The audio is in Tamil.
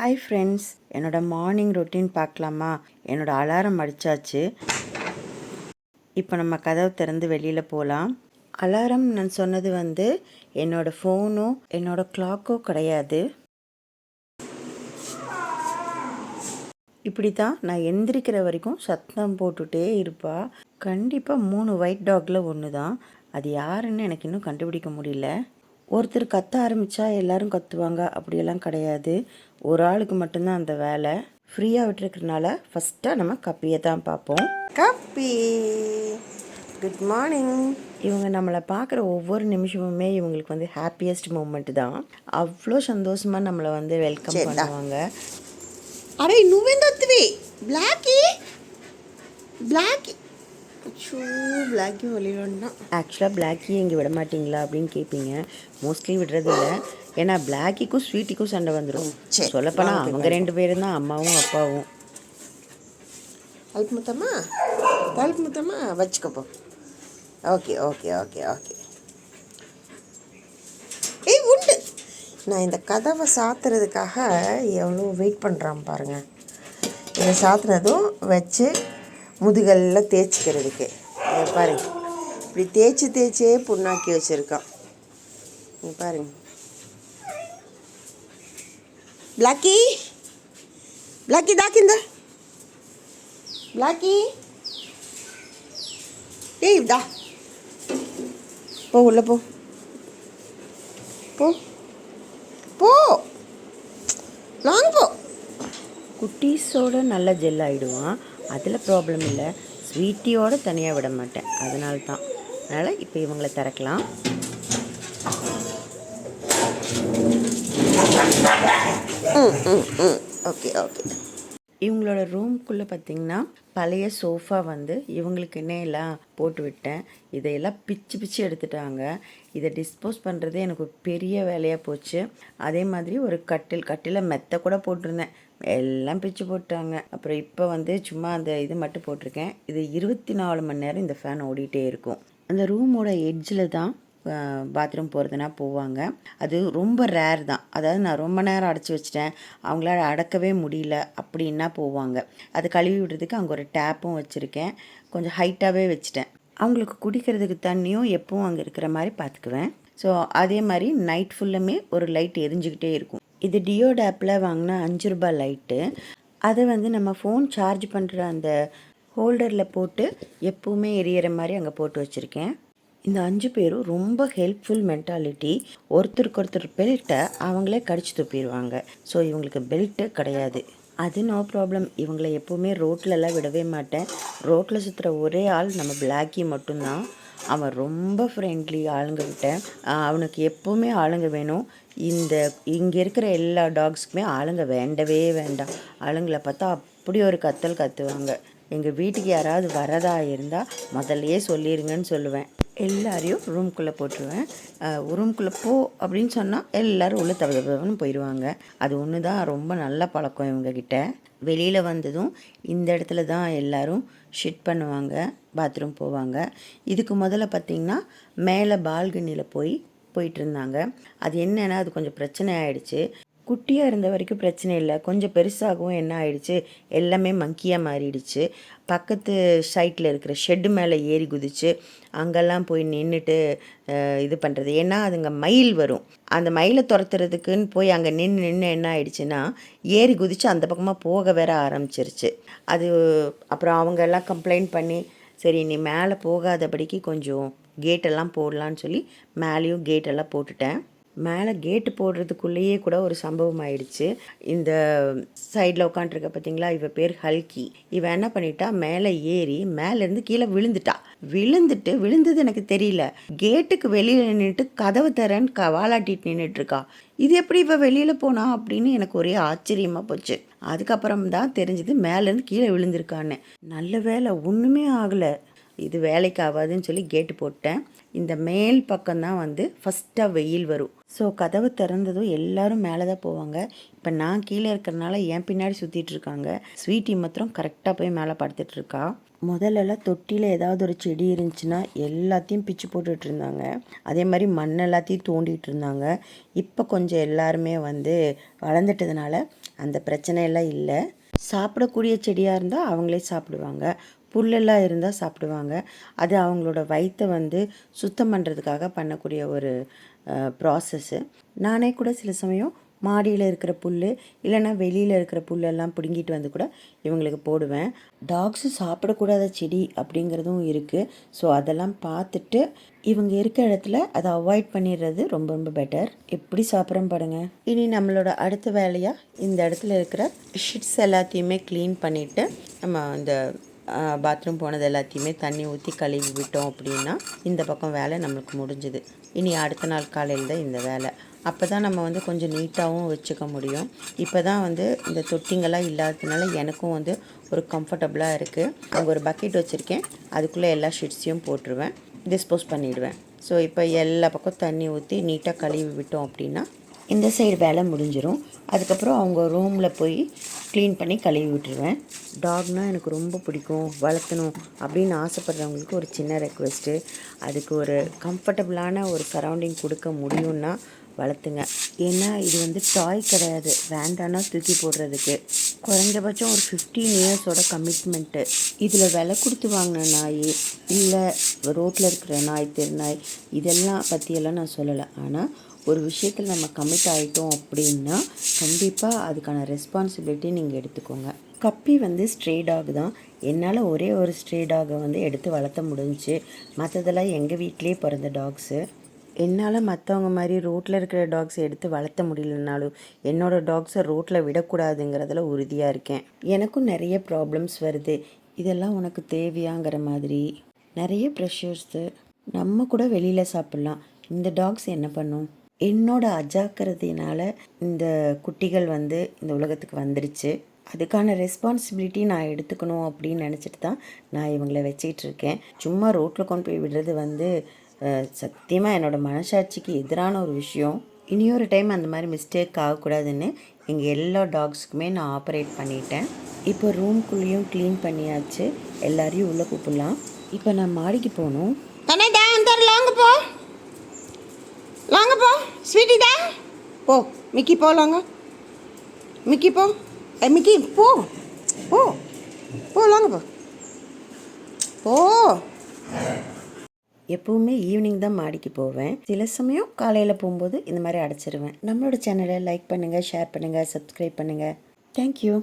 ஹாய் ஃப்ரெண்ட்ஸ் என்னோட மார்னிங் ரொட்டீன் பார்க்கலாமா? என்னோட அலாரம் அடித்தாச்சு இப்போ நம்ம கதவு திறந்து வெளியில் போகலாம் அலாரம் நான் சொன்னது வந்து என்னோட ஃபோனோ என்னோட கிளாக்கோ கிடையாது. இப்படி தான் நான் எந்திரிக்கிற வரைக்கும் சத்தம் போட்டுகிட்டே இருப்பா. கண்டிப்பாக மூணு ஒயிட் டாகில் ஒன்று தான் அது யாருன்னு எனக்கு இன்னும் கண்டுபிடிக்க முடியல. ஒருத்தர் கத்த ஆரம்பித்தா எல்லோரும் கத்துவாங்க. அப்படியெல்லாம் கிடையாது. ஒரு ஆளுக்கு மட்டும்தான் அந்த வேலை. ஃப்ரீயாக விட்டுருக்கறனால ஃபஸ்ட்டாக நம்ம கப்பியை தான் பார்ப்போம். கப்பி. குட் மார்னிங் இவங்க நம்மளை பார்க்குற ஒவ்வொரு நிமிஷமுமே இவங்களுக்கு வந்து ஹாப்பியஸ்ட் மூமெண்ட் தான். அவ்வளோ சந்தோஷமாக நம்மளை வந்து வெல்கம் பண்ணுவாங்க. அரே நுவெந்தத்துவே. பிளாக்கி பிளாக்கி அச்சோ பிளாக்கியும் வெளியிடணும்னா ஆக்சுவலாக பிளாக்கி இங்கே விட மாட்டிங்களா அப்படின்னு கேட்பீங்க மோஸ்ட்லி விடுறது இல்லை. ஏன்னா பிளாக்கிக்கும் ஸ்வீட்டிக்கும் சண்டை வந்துடும் சொல்லப்போனால் அவங்க ரெண்டு பேரும் தான் அம்மாவும் அப்பாவும். அல்ப் முத்தம்மா? அல்ப் முத்தம்மா? வச்சுக்கப்போ ஓகே ஓகே ஓகே ஓகே ஏய் உண்டு. நான் இந்த கதவை சாத்துறதுக்காக எவ்வளோ வெயிட் பண்ணுறான் பாருங்கள் இதை சாத்துனதும் வச்சு முதுகெல்லாம் தேய்ச்சிக்கிறதுக்கு. இதை பாருங்க. இப்படி தேய்ச்சி தேய்ச்சே புண்ணாக்கி வச்சுருக்கான் இங்க பாருங்க. பிளாக்கி. பிளாக்கி தாக்கிந்த பிளாக்கி. ஏய் டா போ உள்ள போ. போ. போ. லாங் போ. குட்டீஸோட நல்ல ஜெல் ஆகிடுவான் அதில் ப்ராப்ளம் இல்லை. ஸ்வீட்டியோடு தனியாக விட மாட்டேன். அதனால தான் அதனால் இப்போ இவங்களை திறக்கலாம். ம் ம் ம். ஓகே ஓகே இவங்களோட ரூம்குள்ளே பார்த்தீங்கன்னா பழைய சோஃபா வந்து இவங்களுக்கு எல்லாம் போட்டு விட்டேன். இதையெல்லாம் பிச்சு பிச்சு எடுத்துட்டாங்க. இதை டிஸ்போஸ் பண்ணுறதே எனக்கு பெரிய வேலையாக போச்சு. அதே மாதிரி ஒரு கட்டில் கட்டில மெத்த கூட போட்டிருந்தேன். எல்லாம் பிச்சு போட்டாங்க. அப்புறம் இப்போ வந்து சும்மா அந்த இது மட்டும் போட்டிருக்கேன். இது இருபத்தி நாலு மணி நேரம் இந்த ஃபேன் ஓடிட்டே இருக்கும். அந்த ரூமோட எட்ஜில் தான் பாத்ரூம் போகிறதுனா போவாங்க. அது ரொம்ப ரேர் தான். அதாவது நான் ரொம்ப நேரம் அடைச்சி வச்சிட்டேன். அவங்களால அடக்கவே முடியல அப்படின்னா போவாங்க. அது கழுவி விடுறதுக்கு அங்கே ஒரு டேப்பும் வச்சுருக்கேன். கொஞ்சம் ஹைட்டாகவே வச்சுட்டேன். அவங்களுக்கு குடிக்கிறதுக்கு தண்ணியும் எப்பவும் அங்கே இருக்கிற மாதிரி பார்த்துக்குவேன் ஸோ அதே மாதிரி நைட் ஃபுல்லுமே ஒரு லைட் எரிஞ்சுக்கிட்டே இருக்கும். இது டியோட் ஆப்பில் வாங்கின அஞ்சு ரூபாய் லைட்டு அதை வந்து நம்ம ஃபோன் சார்ஜ் பண்ணுற அந்த ஹோல்டரில் போட்டு எப்பவுமே எரியற மாதிரி அங்கே போட்டு வச்சுருக்கேன். இந்த அஞ்சு பேரும் ரொம்ப ஹெல்ப்ஃபுல் மென்டாலிட்டி ஒருத்தருக்கு ஒருத்தர் பெல்ட்டை அவங்களே கடிச்சு துப்பிடுவாங்க. ஸோ இவங்களுக்கு பெல்ட்டு கிடையாது. அது நோ ப்ராப்ளம் இவங்களை எப்போவுமே ரோட்லலாம் விடவே மாட்டேன். ரோட்டில் சுற்றுற ஒரே ஆள் நம்ம பிளாக்கி மட்டும்தான். அவன் ரொம்ப ஃப்ரெண்ட்லி ஆளுங்க கிட்ட. அவனுக்கு எப்போவுமே ஆளுங்க வேணும். இந்த இங்கே இருக்கிற எல்லா டாக்ஸ்க்குமே ஆளுங்க வேண்டவே வேண்டாம். ஆளுங்களை பார்த்தா அப்படி ஒரு கத்தல் கத்துவாங்க. எங்கள் வீட்டுக்கு யாராவது வரதா இருந்தால் முதல்லையே சொல்லிடுங்கன்னு சொல்லுவேன். எல்லாரையும் ரூம்குள்ளே போட்டுருவேன். ரூம்குள்ளே போ அப்படின்னு சொன்னால் எல்லோரும் உள்ளே தவ போயிடுவாங்க அது ஒன்று தான் ரொம்ப நல்ல பழக்கம் இவங்கக்கிட்ட வெளியில் வந்ததும் இந்த இடத்துல தான் எல்லோரும் ஷிட் பண்ணுவாங்க பாத்ரூம் போவாங்க. இதுக்கு முதல்ல பார்த்திங்கன்னா மேலே பால்கனியில் போய் போயிட்டு இருந்தாங்க. அது என்னென்னா அது கொஞ்சம் பிரச்சனை ஆயிடுச்சு. குட்டியாக இருந்த வரைக்கும் பிரச்சனை இல்லை. கொஞ்சம் பெருசாகவும் என்ன ஆயிடுச்சு? எல்லாமே மங்கியாக மாறிடுச்சு. பக்கத்து சைட்டில் இருக்கிற ஷெட்டு மேலே ஏறி குதிச்சு அங்கெல்லாம் போய் நின்றுட்டு இது பண்ணுறது ஏன்னா அதுங்க மயில் வரும். அந்த மயிலை துரத்துறதுக்குன்னு போய் அங்கே நின்று நின்று என்ன ஆயிடுச்சுன்னா ஏறி குதிச்சு அந்த பக்கமாக போக வேற ஆரம்பிச்சிருச்சு. அது அப்புறம் அவங்க எல்லாம் கம்ப்ளைண்ட் பண்ணி சரி நீ மேலே போகாதபடிக்கு கொஞ்சம் கேட்டெல்லாம் போடலான்னு சொல்லி மேலேயும் கேட்டெல்லாம் போட்டுட்டேன். மேலே கேட்டு போடுறதுக்குள்ளேயே கூட ஒரு சம்பவம் ஆயிடுச்சு. இந்த சைடில் உட்காண்ட்ருக்க பார்த்தீங்களா இவ பேர் ஹல்கி. இவன் என்ன பண்ணிட்டா மேலே ஏறி மேலேருந்து கீழே விழுந்துட்டா. விழுந்துட்டு விழுந்தது எனக்கு தெரியல. கேட்டுக்கு வெளியில் நின்றுட்டு கதவு தரேன்னு கவாலாட்டிட்டு நின்றுட்டுருக்கா இது எப்படி இவ வெளியில் போனா அப்படின்னு எனக்கு ஒரே ஆச்சரியமாக போச்சு. அதுக்கப்புறம் தான் தெரிஞ்சது மேலேருந்து கீழே விழுந்திருக்கான்னு. நல்ல வேலை ஒன்றுமே ஆகலை. இது வேலைக்கு ஆகாதுன்னு சொல்லி கேட்டு போட்டேன். இந்த மேல் பக்கம்தான் வந்து ஃபஸ்ட்டாக வெயில் வரும். ஸோ கதவு திறந்ததும் எல்லாரும் மேலே தான் போவாங்க. இப்போ நான் கீழே இருக்கிறனால என் பின்னாடி சுற்றிட்டு இருக்காங்க. ஸ்வீட்டி மாத்திரம் கரெக்டாக போய் மேலே படுத்துட்டு இருக்கா. முதல்லலாம் தொட்டியில் ஏதாவது ஒரு செடி இருந்துச்சுன்னா எல்லாத்தையும் பிச்சு போட்டுட்டு இருந்தாங்க. அதே மாதிரி மண் எல்லாத்தையும் தோண்டிட்டு இருந்தாங்க. இப்போ கொஞ்சம் எல்லாருமே வந்து வளர்ந்துட்டதுனால அந்த பிரச்சனையெல்லாம் இல்லை. சாப்பிடக்கூடிய செடியாக இருந்தால் அவங்களே சாப்பிடுவாங்க. புல்லெல்லாம் இருந்தால் சாப்பிடுவாங்க. அது அவங்களோட வயிற்றை வந்து சுத்தம் பண்ணுறதுக்காக பண்ணக்கூடிய ஒரு ப்ராசஸ்ஸு நானே கூட சில சமயம் மாடியில் இருக்கிற புல் இல்லைன்னா வெளியில் இருக்கிற புல்லெல்லாம் பிடுங்கிட்டு வந்து கூட இவங்களுக்கு போடுவேன். டாக்ஸு சாப்பிடக்கூடாத செடி அப்படிங்கிறதும் இருக்குது ஸோ அதெல்லாம் பார்த்துட்டு இவங்க இருக்கிற இடத்துல அதை அவாய்ட் பண்ணிடுறது ரொம்ப ரொம்ப பெட்டர் எப்படி சாப்பிட்றோம் பாருங்க. இனி நம்மளோட அடுத்த வேலையாக இந்த இடத்துல இருக்கிற ஷிட்ஸ் எல்லாத்தையுமே க்ளீன் பண்ணிவிட்டு நம்ம இந்த பாத்ரூம் போனது எல்லாத்தையுமே தண்ணி ஊற்றி கழுவி விட்டோம் அப்படின்னா இந்த பக்கம் வேலை நம்மளுக்கு முடிஞ்சுது. இனி அடுத்த நாள் காலையில் தான் இந்த வேலை. அப்போ தான் நம்ம வந்து கொஞ்சம் நீட்டாகவும் வச்சுக்க முடியும். இப்போ தான் வந்து இந்த தொட்டிங்கெல்லாம் இல்லாததுனால எனக்கும் வந்து ஒரு கம்ஃபர்டபுளாக இருக்குது அங்கே ஒரு பக்கெட் வச்சுருக்கேன். அதுக்குள்ளே எல்லா ஷீட்ஸையும் போட்டுருவேன். டிஸ்போஸ் பண்ணிவிடுவேன் ஸோ இப்போ எல்லா பக்கம் தண்ணி ஊற்றி நீட்டாக கழுவி விட்டோம் அப்படின்னா இந்த சைடு வேலை முடிஞ்சிடும் அதுக்கப்புறம் அவங்க ரூமில் போய் க்ளீன் பண்ணி கழுவி விட்டுருவேன். டாக்னால் எனக்கு ரொம்ப பிடிக்கும். வளர்த்தணும் அப்படின்னு ஆசைப்பட்றவங்களுக்கு ஒரு சின்ன ரெக்வெஸ்ட்டு அதுக்கு ஒரு கம்ஃபர்டபுளான ஒரு சரௌண்டிங் கொடுக்க முடியும்னா வளர்த்துங்க. ஏன்னா இது வந்து டாய் கிடையாது. வேண்டானா தூக்கி போடுறதுக்கு. குறைஞ்சபட்சம் ஒரு ஃபிஃப்டீன் இயர்ஸோட கமிட்மெண்ட்டு இதில் விலை கொடுத்து வாங்கின நாய் இல்லை ரோட்டில் இருக்கிற நாய் தெரு நாய் இதெல்லாம் பற்றியெல்லாம் நான் சொல்லலை. ஆனால் ஒரு விஷயத்தில் நம்ம கமிட் ஆகிட்டோம் அப்படின்னா கண்டிப்பாக அதுக்கான ரெஸ்பான்சிபிலிட்டி நீங்கள் எடுத்துக்கோங்க. கப்பி வந்து ஸ்ட்ரே டாக் தான். என்னால் ஒரே ஒரு ஸ்ட்ரே டாகை வந்து எடுத்து வளர்த்த முடிஞ்சுச்சு. மற்றதெல்லாம் எங்கள் வீட்டிலே பிறந்த டாக்ஸு என்னால் மற்றவங்க மாதிரி ரோட்டில் இருக்கிற டாக்ஸை எடுத்து வளர்த்த முடியலனாலும் என்னோடய டாக்ஸை ரோட்டில் விடக்கூடாதுங்கிறதுல உறுதியாக இருக்கேன். எனக்கும் நிறைய ப்ராப்ளம்ஸ் வருது. இதெல்லாம் உனக்கு தேவையாங்கிற மாதிரி நிறைய ப்ரெஷர்ஸு நம்ம கூட வெளியில் சாப்பிட்லாம். இந்த டாக்ஸ் என்ன பண்ணும்? என்னோட அஜாக்கிரதையினால் இந்த குட்டிகள் வந்து இந்த உலகத்துக்கு வந்துடுச்சு அதுக்கான ரெஸ்பான்சிபிலிட்டி நான் எடுத்துக்கணும் அப்படின்னு நினச்சிட்டு தான் நான் இவங்களை வச்சிக்கிட்டு இருக்கேன். சும்மா ரோட்டில் கொண்டு போய் விடுறது வந்து சத்தியமாக என்னோடய மனசாட்சிக்கு எதிரான ஒரு விஷயம். இனியொரு டைம் அந்த மாதிரி மிஸ்டேக் ஆகக்கூடாதுன்னு எங்கள் எல்லா டாக்ஸுக்குமே நான் ஆப்ரேட் பண்ணிட்டேன். இப்போ ரூம்குள்ளேயும் க்ளீன் பண்ணியாச்சு. எல்லாரையும் உள்ளே கூப்பிடலாம். இப்போ நான் மாடிக்கு போகணும். அந்த போ. ஸ்வீட்டிதா போ மிக்கி போகலாங்க மிக்கி போ ஏ மிக்கி போ போ போகலாங்க போ போ எப்பவுமே ஈவினிங் தான் மாடிக்கு போவேன். சில சமயம் காலையில் போகும்போது இந்த மாதிரி அடைச்சிருவேன். நம்மளோட சேனலை லைக் பண்ணுங்கள் ஷேர் பண்ணுங்கள் சப்ஸ்கிரைப் பண்ணுங்கள் தேங்க்யூ